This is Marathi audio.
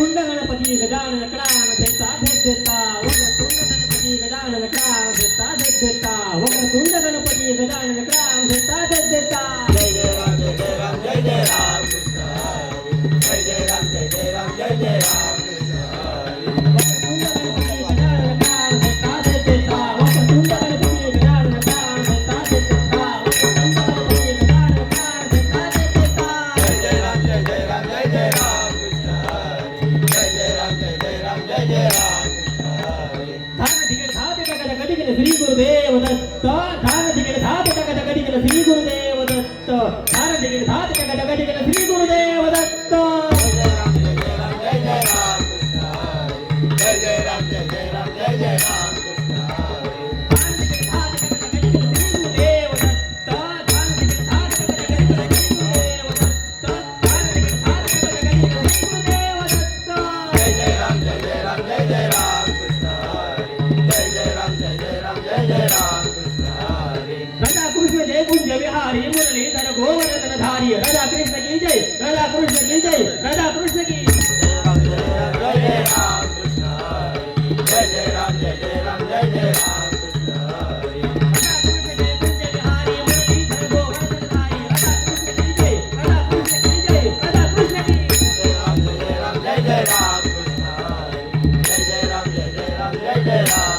కుండ గణపతి గజాన కడాన దెత్త దెత్త ఒక కుండ గణపతి గజాన కడాన దెత్త దెత్త ఒక కుండ గణపతి గజాన కడాన దెత్త దెత్త ಶ್ರೀ ಗುರುದೇವ ದತ್ತ ದಾನ ದಿಗಿನ ಧಾತ ಟಕ ಟಕ ದಿಗಿನ ಶ್ರೀ ಗುರುದೇವ ದತ್ತ ದಾನ ದಿಗಿನ ಧಾತ ಟಕ ಟಕ ದಿಗಿನ ಶ್ರೀ ಗುರುದೇವ ದತ್ತ ಜಯ ರಾಮ ಜಯ ರಾಮ ಜಯ ರಾಮ ಜಯ ರಾಮ ಜಯ ರಾಮ राधा कृष्ण जय कुंज विहारी गोवर्धन धारी राधा कृष्ण की जय राधा कृष्ण की जय राधा कृष्ण की जय Yeah.